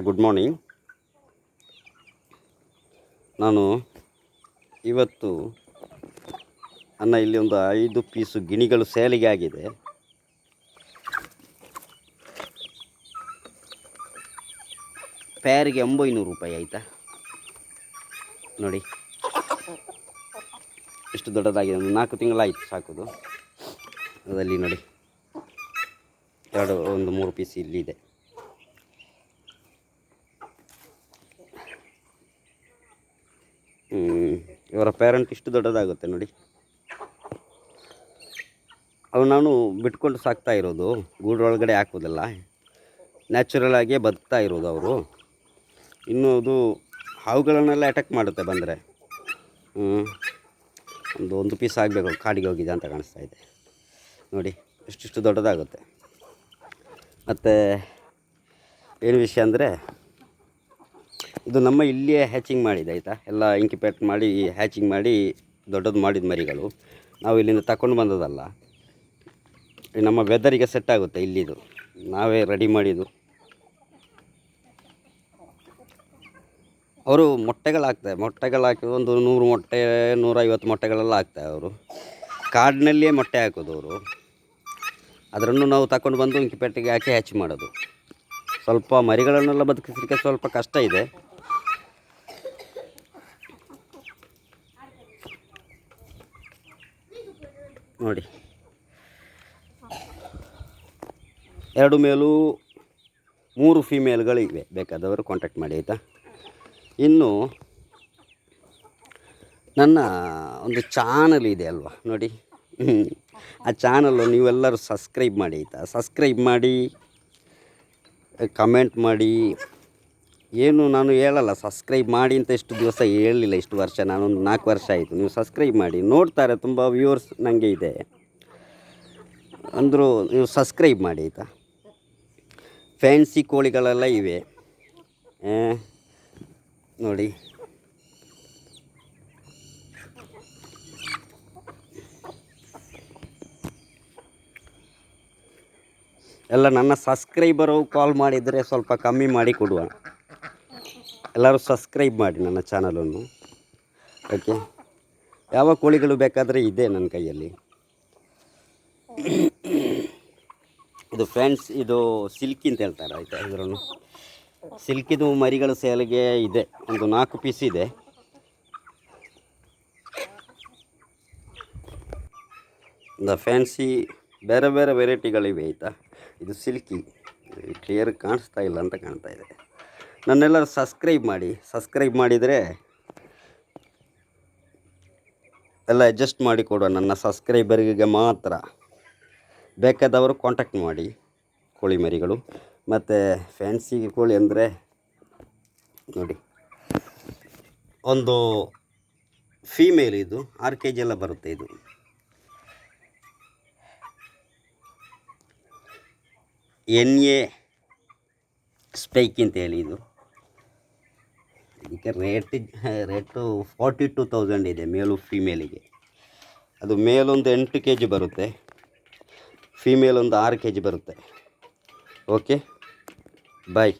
Good morning ನಾನು ಇವತ್ತು ನನ್ನ ಇಲ್ಲಿ ಒಂದು ಐದು ಪೀಸು ಗಿಣಿಗಳು ಸೇಲಿಗೆ ಆಗಿದೆ. ಪ್ಯಾರಿಗೆ ಒಂಬೈನೂರು ರೂಪಾಯಿ ಆಯಿತಾ? ನೋಡಿ. ಎಷ್ಟು ದೊಡ್ಡದಾಗಿದೆ? ಒಂದು ನಾಲ್ಕು ತಿಂಗಳಾಯಿತು ಸಾಕೋದು. ಅದರಲ್ಲಿ ನೋಡಿ. ಎರಡು, ಒಂದು ಮೂರು ಪೀಸ್ ಇಲ್ಲಿದೆ ಇವರ ಪೇರೆಂಟ್ ಇಷ್ಟು ದೊಡ್ಡದಾಗುತ್ತೆ ನೋಡಿ. ಅವು ನಾನು ಬಿಟ್ಕೊಂಡು ಸಾಕ್ತಾ ಇರೋದು ಗೂಡೊಳಗಡೆ ಹಾಕೋದಿಲ್ಲ ನ್ಯಾಚುರಲ್ ಆಗಿಯೇ ಬದುಕ್ತಾ ಇರೋದು ಅವರು. ಇನ್ನು ಅದು ಹಾವುಗಳನ್ನೆಲ್ಲ ಅಟ್ಯಾಕ್ ಮಾಡುತ್ತೆ ಬಂದರೆ. ಒಂದು ಒಂದು ಪೀಸ್ ಆಗಬೇಕು, ಕಾಡಿಗೆ ಹೋಗಿದೆ ಅಂತ ಕಾಣಿಸ್ತಾ ಇದೆ. ನೋಡಿ, ಇಷ್ಟಿಷ್ಟು ದೊಡ್ಡದಾಗುತ್ತೆ. ಮತ್ತು, ಏನು ವಿಷಯ ಅಂದರೆ ಇದು ನಮ್ಮ ಇಲ್ಲಿಯೇ ಹ್ಯಾಚಿಂಗ್ ಮಾಡಿದೆ ಆಯಿತಾ? ಎಲ್ಲ ಇಂಕಿಪೇಟ್ ಮಾಡಿ ಹ್ಯಾಚಿಂಗ್ ಮಾಡಿ ದೊಡ್ಡದು ಮಾಡಿದ ಮರಿಗಳು. ನಾವು ಇಲ್ಲಿಂದ ತಗೊಂಡು ಬಂದದಲ್ಲ ನಮ್ಮ ವೆದರಿಗೆ ಸೆಟ್ ಆಗುತ್ತೆ ಇಲ್ಲಿದು. ನಾವೇ ರೆಡಿ ಮಾಡಿದ್ದು. ಅವರು ಮೊಟ್ಟೆಗಳು ಹಾಕ್ತಾರೆ. ಮೊಟ್ಟೆಗಳು ಮೊಟ್ಟೆಗಳಾಕಿ ಒಂದು ನೂರು ಮೊಟ್ಟೆ, ನೂರೈವತ್ತು ಮೊಟ್ಟೆಗಳೆಲ್ಲ ಹಾಕ್ತಾರೆ ಅವರು. ಕಾಡಿನಲ್ಲಿಯೇ ಮೊಟ್ಟೆ ಹಾಕೋದು ಅವರು. ಅದರನ್ನು ನಾವು ತಗೊಂಡು ಬಂದು ಇಂಕಿಪೇಟಿಗೆ ಹಾಕಿ ಹ್ಯಾಚ್ ಮಾಡೋದು. ಸ್ವಲ್ಪ ಮರಿಗಳನ್ನೆಲ್ಲ ಬದುಕಿಸಲಿಕ್ಕೆ ಸ್ವಲ್ಪ ಕಷ್ಟ ಇದೆ. ನೋಡಿ. ಎರಡು ಮೇಲು ಮೂರು ಫಿಮೇಲ್ಗಳಿವೆ. ಬೇಕಾದವರು ಕಾಂಟ್ಯಾಕ್ಟ್ ಮಾಡಿ, ಆಯಿತಾ? ಇನ್ನು ನನ್ನ ಒಂದು ಚಾನಲ್ ಇದೆ ಅಲ್ವಾ? ನೋಡಿ. ಆ ಚಾನಲ್ಲು ನೀವೆಲ್ಲರೂ ಸಬ್ಸ್ಕ್ರೈಬ್ ಮಾಡಿ, ಆಯಿತಾ? ಸಬ್ಸ್ಕ್ರೈಬ್ ಮಾಡಿ ಕಮೆಂಟ್ ಮಾಡಿ ಏನು ನಾನು ಹೇಳಲ್ಲ ಸಬ್ಸ್ಕ್ರೈಬ್ ಮಾಡಿ ಅಂತ ಇಷ್ಟು ದಿವಸ ಹೇಳಲಿಲ್ಲ ಇಷ್ಟು ವರ್ಷ, ನಾನೊಂದು ನಾಲ್ಕು ವರ್ಷ ಆಯಿತು. ನೀವು ಸಬ್ಸ್ಕ್ರೈಬ್ ಮಾಡಿ, ನೋಡ್ತಾರೆ, ತುಂಬ ವ್ಯೂವರ್ಸ್ ನನಗೆ ಇದೆ. ಅಂದರೂ ನೀವು ಸಬ್ಸ್ಕ್ರೈಬ್ ಮಾಡಿ ಆಯಿತಾ? ಫ್ಯಾನ್ಸಿ ಕೋಳಿಗಳೆಲ್ಲ ಇವೆ. ನೋಡಿ. ಎಲ್ಲ ನನ್ನ ಸಬ್ಸ್ಕ್ರೈಬರು ಕಾಲ್ ಮಾಡಿದರೆ ಸ್ವಲ್ಪ ಕಮ್ಮಿ ಮಾಡಿ ಕೊಡುವ. ಎಲ್ಲರೂ ಸಬ್ಸ್ಕ್ರೈಬ್ ಮಾಡಿ ನನ್ನ ಚಾನಲನ್ನು ಓಕೆ ಯಾವ ಕೋಳಿಗಳು ಬೇಕಾದರೆ ಇದೆ ನನ್ನ ಕೈಯಲ್ಲಿ. ಇದು ಫ್ರೆಂಡ್ಸ್ ಇದು ಸಿಲ್ಕಿ ಅಂತ ಹೇಳ್ತಾರೆ, ಆಯಿತಾ? ಇದ್ರೂ ಸಿಲ್ಕಿದು ಮರಿಗಳ ಸೇಲಿಗೆ ಇದೆ. ಒಂದು ನಾಲ್ಕು ಪೀಸ್ ಇದೆ. ದ ಫ್ಯಾನ್ಸಿ ಬೇರೆ ಬೇರೆ ವೆರೈಟಿಗಳಿವೆ ಆಯಿತಾ? ಇದು ಸಿಲ್ಕಿ ಕ್ಲಿಯರ್ ಕಾಣಿಸ್ತಾ ಇಲ್ಲ ಅಂತ ಕಾಣ್ತಾ ಇದೆ. ನನ್ನೆಲ್ಲರೂ ಸಬ್ಸ್ಕ್ರೈಬ್ ಮಾಡಿ ಸಬ್ಸ್ಕ್ರೈಬ್ ಮಾಡಿದರೆ ಎಲ್ಲ ಅಡ್ಜಸ್ಟ್ ಮಾಡಿ ಕೊಡುವ ನನ್ನ ಸಬ್ಸ್ಕ್ರೈಬರ್ಗೆ ಮಾತ್ರ. ಬೇಕಾದವರು ಕಾಂಟ್ಯಾಕ್ಟ್ ಮಾಡಿ, ಕೋಳಿ ಮರಿಗಳು. ಮತ್ತು ಫ್ಯಾನ್ಸಿ ಕೋಳಿ ಅಂದರೆ ನೋಡಿ, ಒಂದು ಫೀಮೇಲ್ ಇದು, ಆರು ಕೆ ಜಿ ಎಲ್ಲ ಬರುತ್ತೆ ಇದು. ಎನ್ ಎ ಸ್ಪೈಕ್ ಅಂತ ಹೇಳಿ ಇದು. ಇದಕ್ಕೆ rate rate forty two thousand ಇದೆ ಮೇಲು ಫೀಮೇಲಿಗೆ. ಅದು ಮೇಲೊಂದು ಎಂಟು ಕೆ ಜಿ ಬರುತ್ತೆ ಫೀಮೇಲ್ ಒಂದು ಆರು ಕೆ ಜಿ ಬರುತ್ತೆ. Okay bye